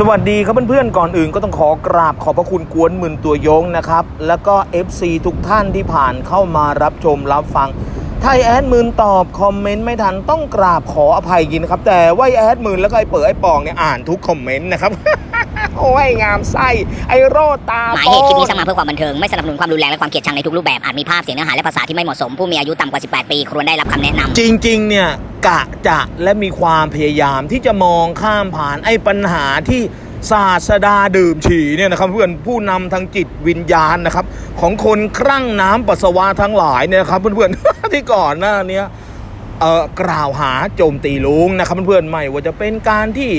สวัสดีครับเพื่อนๆก่อนอื่นก็ต้องขอกราบขอบพระคุณกวนหมื่นตัวยงนะครับ แล้วก็ FC ทุกท่านที่ผ่านเข้ามารับชมรับฟังถ้าไอ้แอดหมื่นตอบคอมเมนต์ไม่ทันต้องกราบขออภัยยินนะครับ แต่ว่าไอ้แอดหมื่นแล้วก็ไอ้เปิดไอ้ปองเนี่ยอ่านทุกคอมเมนต์นะครับ โอ้ยงามไส้ไอ้โรดตาหมายโปเหตุคลิปนี้นสร้างมาเพื่อความบันเทิงไม่สนับสนุนความรุนแรงและความเกลียดชังในทุกรูปแบบอาจมีภาพเสียงเนื้อหาและภาษาที่ไม่เหมาะสมผู้มีอายุต่ำกว่า 18 ปีควรได้รับคำแนะนำจริงๆเนี่ย กะจะและมีความพยายามที่จะมองข้ามผ่านไอ้ปัญหาที่ศาสดาดื่มฉี่เนี่ยนะครับเพื่อนผู้นำทางจิตวิญญาณนะครับ ของคนครั่งน้ำปัสสาวะทั้งหลายเนี่ยครับเพื่อนๆที่ก่อนหน้านี้เอ่อกล่าวหาโจมตีลุงนะครับเพื่อนๆไม่ว่าจะเป็นการที่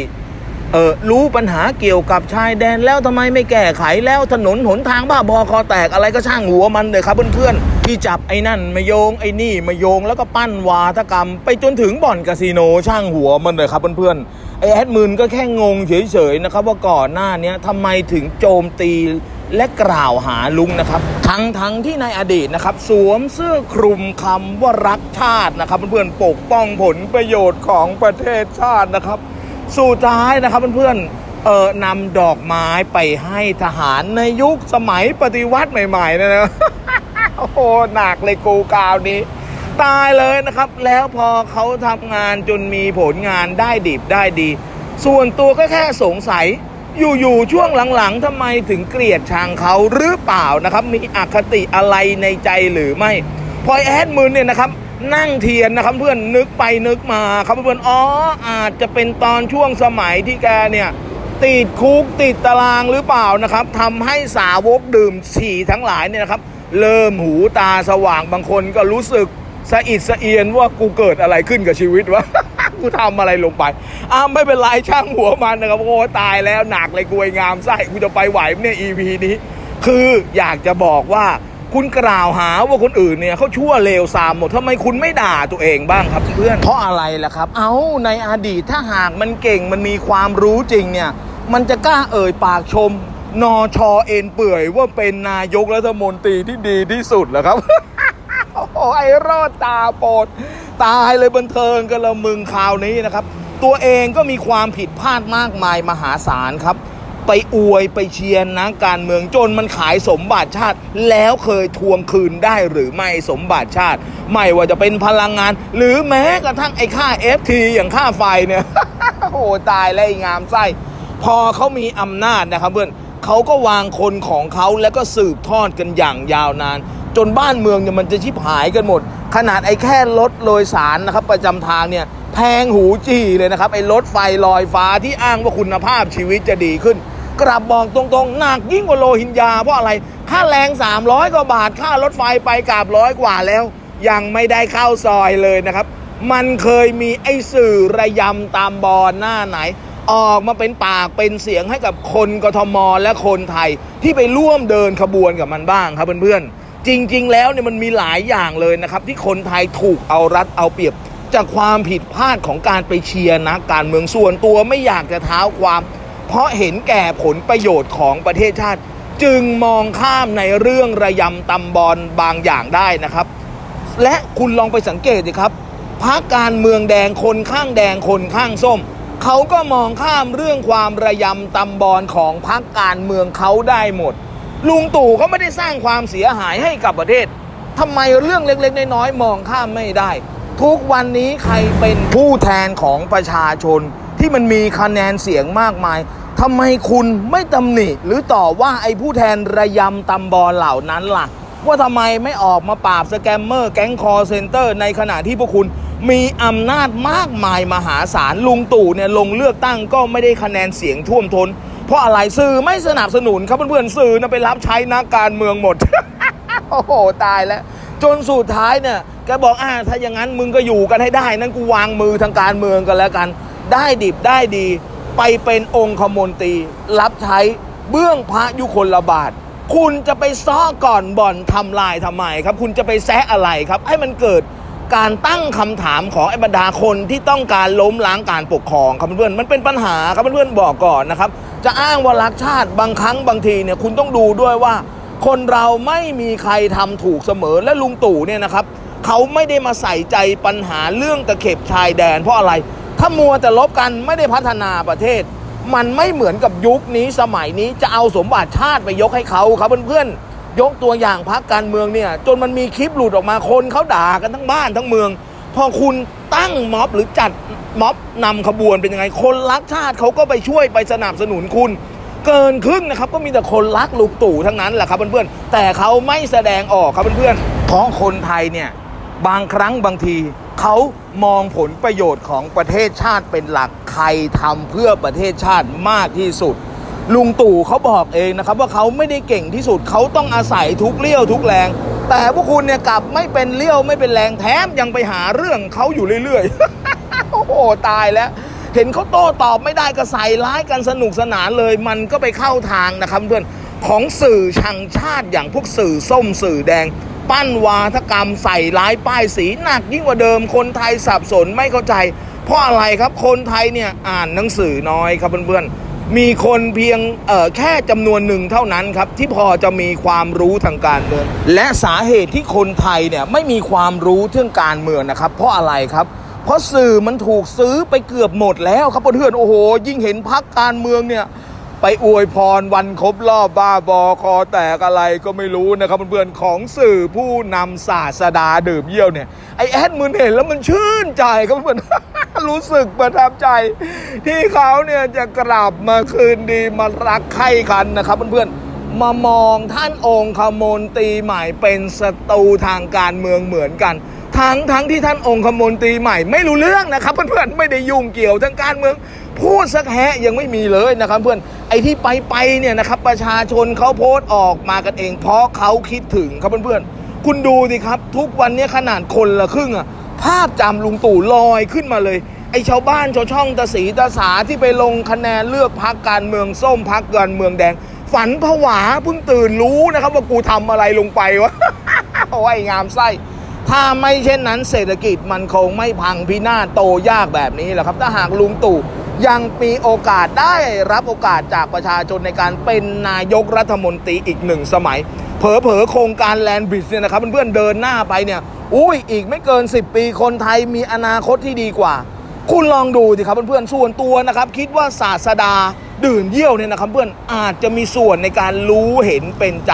เออรู้ปัญหาเกี่ยวกับชายแดนแล้วทำไมไม่แก้ไขแล้วถนนหนทางบ้าบอคอแตกอะไรก็ช่างหัวมันเลยครับเพื่อนๆที่จับไอ้นั่นมาโยงไอ้นี่มาโยงแล้วก็ปั้นวาทกรรม ไปจนถึงบ่อนคาสิโนช่างหัวมันเลยครับเพื่อนๆไอ้แอดมินก็แค่งงเฉยๆนะครับว่าก่อนหน้านี้ทำไมถึงโจมตีและกล่าวหาลุงนะครับ ทั้งทั้งที่ในอดีตนะครับ สวมเสื้อคลุมคำว่ารักชาตินะครับ เพื่อนๆปกป้องผลประโยชน์ของประเทศชาตินะครับ สุดท้ายนะครับเพื่อนๆเออนำดอกไม้ไปให้ทหารในยุคสมัยปฏิวัติใหม่ๆนะนะโอ้โหหนักเลยกูกาวนี้ ตายเลยนะครับ แล้วพอเขาทำงานจนมีผลงานได้ดิบได้ดี ส่วนตัวก็แค่สงสัยอยู่ๆช่วงหลังๆทำไมถึงเกลียดชังเขาหรือเปล่านะครับ มีอคติอะไรในใจหรือไม่พอยแอดมืนเนี่ยนะครับ นั่งเทียนนะครับเพื่อนนึกไปนึกมาครับเพื่อนอ๋ออาจจะเป็นตอนช่วงสมัยที่แกเนี่ยติดคุกติดตารางหรือเปล่านะครับทำให้สาวกดื่มฉี่ทั้งหลายเนี่ยนะครับ เริ่มหูตาสว่างบางคนก็รู้สึกสะอิดสะเอียนว่ากูเกิดอะไรขึ้นกับชีวิตวะกูทำอะไรลงไปอ้าไม่เป็นไรช่างหัวมันนะครับโอ้ตายแล้วหนักเลยกวยงามไส้กูจะไปไหวไหมเนี่ย EP นี้ คืออยากจะบอกว่า คุณกล่าวหาว่าคนอื่นเนี่ยเขาชั่วเลวซามหมดทำไมคุณไม่ด่าตัวเองบ้างครับเพื่อน เพราะอะไรล่ะครับ เอาในอดีตถ้าหากมันเก่งมันมีความรู้จริงเนี่ย มันจะกล้าเอ่ยปากชม นอชอเอ็นเปื่อยว่าเป็นนายกรัฐมนตรีที่ดีที่สุดเหรอครับ โอ้โหไอ้รอดตาโปดตายเลยบันเทิงกันละมึงคราวนี้นะครับ ตัวเองก็มีความผิดพลาดมากมายมหาศาลครับ ไปอวยไปเชียร์นะการเมืองจนมันขายสมบัติชาติ แล้วเคยทวงคืนได้หรือไม่สมบัติชาติ ไม่ว่าจะเป็นพลังงาน หรือแม้กระทั่งไอ้ค่า FT อย่างค่าไฟเนี่ยโอ้โหตายแล้วงามไส้พอเขามีอำนาจนะครับเพื่อนเขาก็วางคนของเขาแล้วก็สืบทอดกันอย่างยาวนาน จนบ้านเมืองเนี่ยมันจะชิบหายกันหมด ขนาดไอ้แค่รถโดยสารนะครับ ประจำทางเนี่ยแพงหูจี้เลยนะครับไอ้รถไฟลอยฟ้าที่อ้างว่าคุณภาพชีวิตจะดีขึ้น กลับบอกตรงๆ หนักยิ่งกว่าโลหินยา เพราะอะไร ค่าแรง 300 กว่าบาท ค่ารถไฟไปกลับร้อยกว่าแล้ว ยังไม่ได้เข้าซอยเลยนะครับ มันเคยมีไอ้สื่อระยำตามบอลหน้าไหน ออกมาเป็นปากเป็นเสียงให้กับคนกทมและคนไทย ที่ไปร่วมเดินขบวนกับมันบ้างครับเพื่อนๆ จริง ๆ แล้วเนี่ยมันมีหลายอย่างเลยนะครับ ที่คนไทยถูกเอารัดเอาเปรียบจากความผิดพลาดของการไปเชียร์นักการเมืองส่วนตัวไม่อยากจะเท้าความ เพราะเห็นแก่ผลประโยชน์ของประเทศชาติ จึงมองข้ามในเรื่องระยำตำบอลบางอย่างได้นะครับ และคุณลองไปสังเกตดิครับพักการเมืองแดงคนข้างแดงคนข้างส้มเขาก็มองข้ามเรื่องความระยำตำบอลของพักการเมืองเขาได้หมด ลุงตู่เขาไม่ได้สร้างความเสียหายให้กับประเทศทำไมเรื่องเล็กๆ น้อยๆมองข้ามไม่ได้ ทุกวันนี้ใครเป็นผู้แทนของประชาชน ที่มันมีคะแนนเสียงมากมายทำไมคุณไม่ตำหนิ หรือต่อว่าไอ้ผู้แทนระยำตำบอลเหล่านั้นล่ะ ว่าทำไมไม่ออกมาปราบสแกมเมอร์แก๊งคอร์เซนเตอร์ ในขณะที่พวกคุณมีอำนาจมากมายมหาศาลลุงตู่เนี่ยลงเลือกตั้งก็ไม่ได้คะแนนเสียงท่วมทน้นเพราะอะไรสื่อไม่สนับสนุนครับเพื่อนๆสื่อนะไปรับใช้นักการเมืองหมด โอ้โหตายแล้ว จนสุดท้ายเนี่ยแกบอกอ่าถ้าอย่างนั้นมึงก็อยู่กันให้ได้ นั่นกูวางมือทางการเมืองกันแล้วกัน ได้ดิบได้ดี ไปเป็นองค์ขมนตรี รับใช้เบื้องพระยุคลบาท คุณจะไปซ้อก่อนบ่อนทำลายทำไมครับ คุณจะไปแซะอะไรครับ ให้มันเกิดการตั้งคำถามของไอ้บรรดาคนที่ต้องการล้มล้างการปกครองครับเพื่อนๆมันเป็นปัญหาครับเพื่อนๆบอกก่อนนะครับ จะอ้างว่ารักชาติบางครั้งบางทีเนี่ยคุณต้องดูด้วยว่า คนเราไม่มีใครทำถูกเสมอและลุงตู่เนี่ยนะครับเขาไม่ได้มาใส่ใจปัญหาเรื่องตะเข็บชายแดนเพราะอะไร ถ้ามัวแต่ลบกันไม่ได้พัฒนาประเทศ มันไม่เหมือนกับยุคนี้สมัยนี้จะเอาสมบัติชาติไปยกให้เขาครับเพื่อนๆยกตัวอย่างพักการเมืองเนี่ย จนมันมีคลิปหลุดออกมาคนเขาด่ากันทั้งบ้านทั้งเมือง พอคุณตั้งม็อบหรือจัดม็อบนำขบวนเป็นยังไงคนรักชาติเขาก็ไปช่วยไปสนับสนุนคุณเกินครึ่งนะครับก็มีแต่คนรักลุงตู่ทั้งนั้นแหละครับเพื่อนๆแต่เขาไม่แสดงออกครับเพื่อนๆเพราะคนไทยเนี่ยบางครั้งบางที เขามองผลประโยชน์ของประเทศชาติเป็นหลักใครทำเพื่อประเทศชาติมากที่สุด ลุงตู่เขาบอกเองนะครับ ว่าเขาไม่ได้เก่งที่สุดเขาต้องอาศัยทุกเลี้ยวทุกแรง แต่พวกคุณเนี่ยกลับไม่เป็นเลี้ยวไม่เป็นแรงแถมยังไปหาเรื่องเขาอยู่เรื่อยๆ โอ้โหตายแล้ว เห็นเขาโต้ตอบไม่ได้ก็ใส่ร้ายกันสนุกสนานเลย มันก็ไปเข้าทางนะครับเพื่อนของสื่อชังชาติอย่างพวกสื่อส้มสื่อแดง ปั้นวาทกรรมใส่ร้ายป้ายสีหนักยิ่งกว่าเดิมคนไทยสับสนไม่เข้าใจ เพราะอะไรครับคนไทยเนี่ยอ่านหนังสือน้อยครับเพื่อนๆมีคนเพียงแค่จำนวนหนึ่งเท่านั้นครับที่พอจะมีความรู้ทางการเมือง และสาเหตุที่คนไทยเนี่ยไม่มีความรู้เรื่องการเมืองนะครับ เพราะอะไรครับเพราะสื่อมันถูกซื้อไปเกือบหมดแล้วครับเพื่อนๆโอ้โห ยิ่งเห็นพักการเมืองเนี่ย ไปอวยพรวันครบรอบบ้าบอคอแตกอะไรก็ไม่รู้นะครับเพื่อนๆของสื่อผู้นำศาสดาดื่มเยี่ยวเนี่ยไอแอดมืนเห็นแล้วมันชื่นใจครับเพื่อนรู้สึกประทับใจ ที่เขาเนี่ยจะกลับมาคืนดีมารักใคร่กันนะครับเพื่อนๆมามองท่านองค์คมนตรีใหม่เป็นศัตรูทางการเมืองเหมือนกันทั้งทั้งที่ท่านองค์คมนตรีใหม่ไม่รู้เรื่องนะครับเพื่อนๆไม่ได้ยุ่งเกี่ยวทางการเมือง พูดสักแฮะยังไม่มีเลยนะครับเพื่อนไอที่ไปไปเนี่ยนะครับประชาชนเขาโพสต์ออกมากันเอง เพราะเขาคิดถึงครับเพื่อนๆคุณดูสิครับ ทุกวันนี้ขนาดคนละครึ่งอะภาพจำลุงตู่ลอยขึ้นมาเลย ไอชาวบ้านชาวช่องตาสีตาสาที่ไปลงคะแนนเลือกพักการเมืองส้มพักการเมืองแดง ฝันผวาเพิ่งตื่นรู้นะครับ ว่ากูทำอะไรลงไปวะโอ้ยงามไส้ถ้าไม่เช่นนั้นเศรษฐกิจมันคงไม่พังพินาศโตยากแบบนี้แหละครับ ถ้าหากลุงตู่ ยังมีโอกาสได้รับโอกาสจากประชาชนในการเป็นนายกรัฐมนตรีอีกหนึ่งสมัย เผลอๆโครงการแลนด์บริดจ์เนี่ยนะครับเพื่อนๆเดินหน้าไปเนี่ยอุ้ยอีกไม่เกิน 10 ปีคนไทยมีอนาคตที่ดีกว่า คุณลองดูสิครับเพื่อนๆส่วนตัวนะครับคิดว่าศาสดาดื่มเยี่ยวเนี่ยนะครับเพื่อนอาจจะมีส่วนในการรู้เห็นเป็นใจ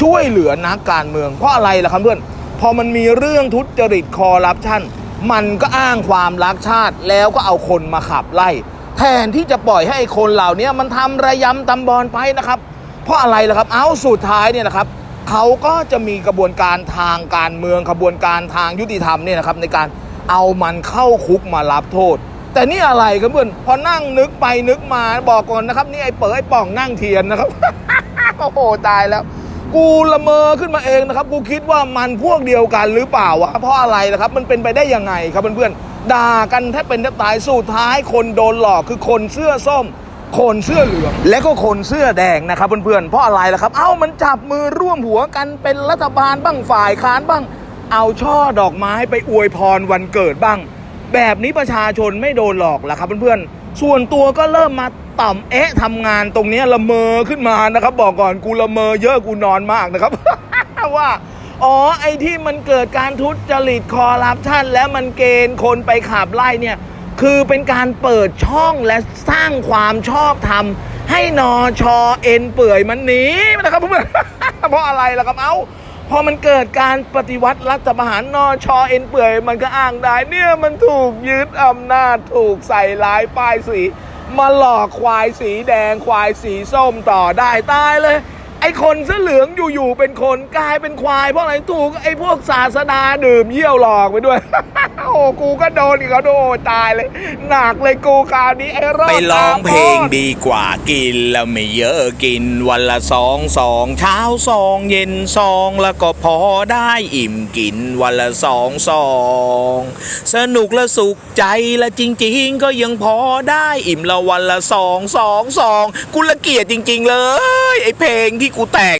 ช่วยเหลือนักการเมือง เพราะอะไรล่ะครับเพื่อนพอมันมีเรื่องทุจริตคอร์รัปชันมันก็อ้างความรักชาติแล้วก็เอาคนมาขับไล่ แทนที่จะปล่อยให้คนเหล่านี้มันทำระยำตำบอลไปนะครับ เพราะอะไรล่ะครับ เอาสุดท้ายเนี่ยนะครับเขาก็จะมีกระบวนการทางการเมืองกระบวนการทางยุติธรรมเนี่ยนะครับในการเอามันเข้าคุกมารับโทษ แต่นี่อะไรครับเพื่อนพอนั่งนึกไปนึกมาบอกก่อนนะครับ นี่ไอ้เป๋อไอ้ป่องนั่งเทียนนะครับโอ้โหตายแล้ว กูละเมอขึ้นมาเองนะครับ กูคิดว่ามันพวกเดียวกันหรือเปล่าวะเพราะอะไรนะครับ มันเป็นไปได้ยังไงครับเพื่อนๆ ด่ากันแทบเป็นแทบตายสุดท้ายคนโดนหลอกคือคนเสื้อส้ม คนเสื้อเหลือง และก็คนเสื้อแดงนะครับเพื่อนๆเพราะอะไรล่ะครับ เอ้ามันจับมือร่วมหัวกันเป็นรัฐบาลบ้างฝ่ายค้านบ้าง เอาช่อดอกไม้ไปอวยพรวันเกิดบ้าง แบบนี้ประชาชนไม่โดนหลอกล่ะครับเพื่อนๆส่วนตัวก็เริ่มมาต่ำเอ๊ะทำงานตรงนี้ละเมอขึ้นมานะครับ บอกก่อนกูละเมอเยอะกูนอนมากนะครับว่า อ๋อ ไอ้ที่มันเกิดการทุจริตคอร์รัปชันแล้วมันเกณฑ์คนไปขับไล่เนี่ย คือเป็นการเปิดช่องและสร้างความชอบธรรม ให้นอชอเอ็นเปื่อยมันหนีนะครับเพื่อนเพราะอะไรล่ะครับเอ้าพอมันเกิดการปฏิวัติรัฐประหารนอชอเอ็นเปื่อย มันก็อ้างได้เนี่ยมันถูกยึดอำนาจถูกใส่ร้ายป้ายสี มาหลอกควายสีแดงควายสีส้มต่อได้ตายเลย ไอ้คนเสื้อเหลืองอยู่ๆเป็นคนกลายเป็นควายเพราะอะไรถูกไอ้พวกศาสนาดื่มเยี่ยวหลอกไปด้วย โอ้กูก็โดนอีกแล้วโดนตายเลย หนักเลยกูคราวนี้ไอ้รอดไปร้องเพลงดดีกว่ากินแล้วไม่เยอะกินวันละสองสองเช้าสองเย็นสองแล้วก็พอได้อิ่มกินวันละสองสองสนุกและสุขใจและจริง ๆ ก็ยังพอได้อิ่มละวันละสองสองสองกูละเกียดจริง ๆ เลย ไอเพลงที่กูแตก